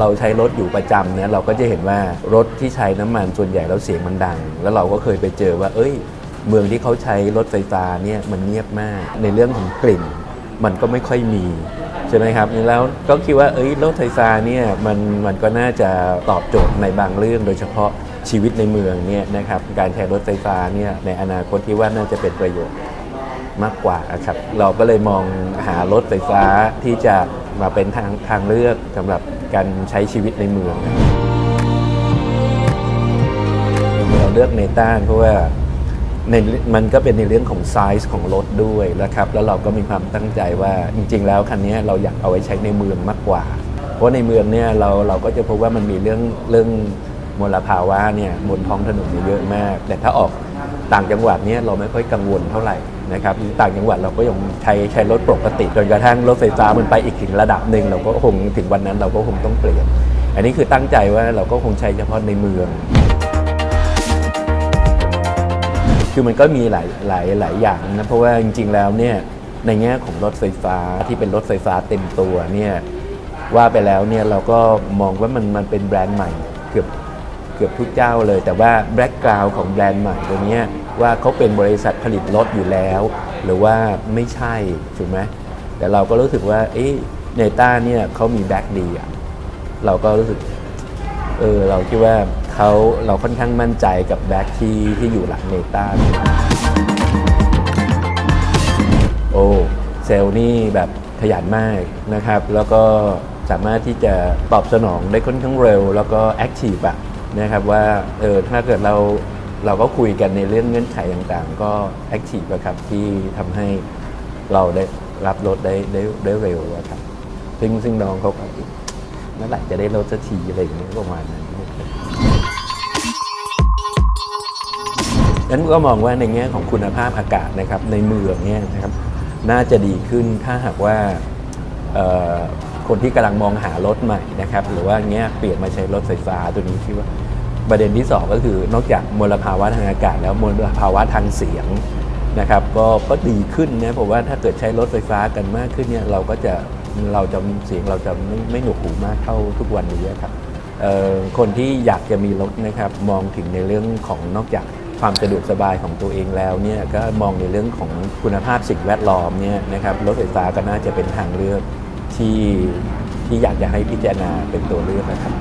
เราใช้รถอยู่ประจำเนี่ยเราก็จะเห็นว่ารถที่ใช้น้ำมันส่วนใหญ่แล้วเสียงมันดัง แล้วเราก็เคยไปเจอว่า เอ้ย เมืองที่เขาใช้รถไฟฟ้าเนี่ยมันเงียบมาก ในเรื่องของกลิ่น มันก็ไม่ค่อยมีใช่ไหมครับแล้วก็คิดว่าเอ้ยรถไฟฟ้าเนี่ยมันมันก็น่าจะตอบโจทย์ในบางเรื่อง โดยเฉพาะชีวิตในเมืองเนี่ยนะครับการใช้รถไฟฟ้าเนี่ยในอนาคตที่ว่าน่าจะเป็นประโยชน์ มากกว่าครับ เราก็เลยมองหารถไฟฟ้าที่จะมาเป็นทางทางเลือกสำหรับการใช้ชีวิตในเมืองเราเลือกเนต้านเพราะว่าในมันก็เป็นในเรื่องของไซส์ของรถด้วยนะครับ แล้วเราก็มีความตั้งใจว่าจริง ๆ แล้วคันนี้เราอยากเอาไว้ใช้ในเมืองมากกว่า เพราะในเมืองเนี่ยเราเราก็จะพบว่ามันมีเรื่องเรื่องมลภาวะเนี่ยบนท้องถนนมีเยอะมาก แต่ถ้าออก ต่างจังหวัดเนี่ยเราไม่ค่อยกังวลเท่าไหร่นะครับต่างจังหวัดเราก็ยังใช้ใช้รถปกติจนกระทั่งรถไฟฟ้ามันไปอีกถึงระดับหนึ่งเราก็คงถึงวันนั้นเราก็คงต้องเปลี่ยน อันนี้คือตั้งใจว่าเราก็คงใช้เฉพาะในเมือง คือมันก็มีหลายหลายหลายอย่างนะเพราะว่าจริง ๆ แล้วเนี่ยในแง่ของรถไฟฟ้าที่เป็นรถไฟฟ้าเต็มตัวเนี่ยว่าไปแล้วเนี่ยเราก็มองว่ามันมันเป็นแบรนด์ใหม่เกือบ กือบทุกเจ้าเลย แต่ว่าแบ็กกราวน์ของแบรนด์ใหม่ตัวนี้ว่าเขาเป็นบริษัทผลิตรถอยู่แล้ว หรือว่าไม่ใช่ถูกไหมแต่เราก็รู้สึกว่าเอ๊ะเนต้าเนี่ยเขามีแบ็กดีอะเราก็รู้สึกเออเราคิดว่าเขาเราค่อนข้างมั่นใจกับแบ็คที่ที่อยู่หลังเนต้าโอ้เซลล์นี่แบบขยันมากนะครับ แล้วก็สามารถที่จะตอบสนองได้ค่อนข้างเร็ว แล้วก็แอคทีฟอะ นะครับว่าเออถ้าเกิดเราเราก็คุยกันในเรื่องเงื่อนไขต่างๆ ก็แอคทีฟอะครับที่ทำให้เราได้รับรถได้ได้ได้เร็วอะครับซึ่งซึ่งน้องเขาก็เมื่อไหร่จะได้ลดสักทีอะไรอย่างเงี้ยประมาณนั้นนั้นก็มองว่าในแง่ของคุณภาพอากาศนะครับในเมืองเนี่ยนะครับน่าจะดีขึ้นถ้าหากว่า คนที่กำลังมองหารถใหม่นะครับหรือว่าเงี้ยเปลี่ยนมาใช้รถไฟฟ้าตัวนี้คิดว่าประเด็นที่สองก็คือนอกจากมลภาวะทางอากาศ แล้วมลภาวะทางเสียงนะครับก็ก็ดีขึ้นนะผมว่าถ้าเกิดใช้รถไฟฟ้ากันมากขึ้นเนี่ยเราก็จะเราจะเสียงเราจะไม่ไม่หนวกหูมากเท่าทุกวันนี้ครับคนที่อยากจะมีรถนะครับมองถึงในเรื่องของนอกจากความสะดวกสบายของตัวเองแล้วเนี่ยก็มองในเรื่องของคุณภาพสิ่งแวดล้อมเนี่ยนะครับรถไฟฟ้าก็น่าจะเป็นทางเลือก ที่ที่อยากจะให้พิจารณาเป็นตัวเลือกนะครับ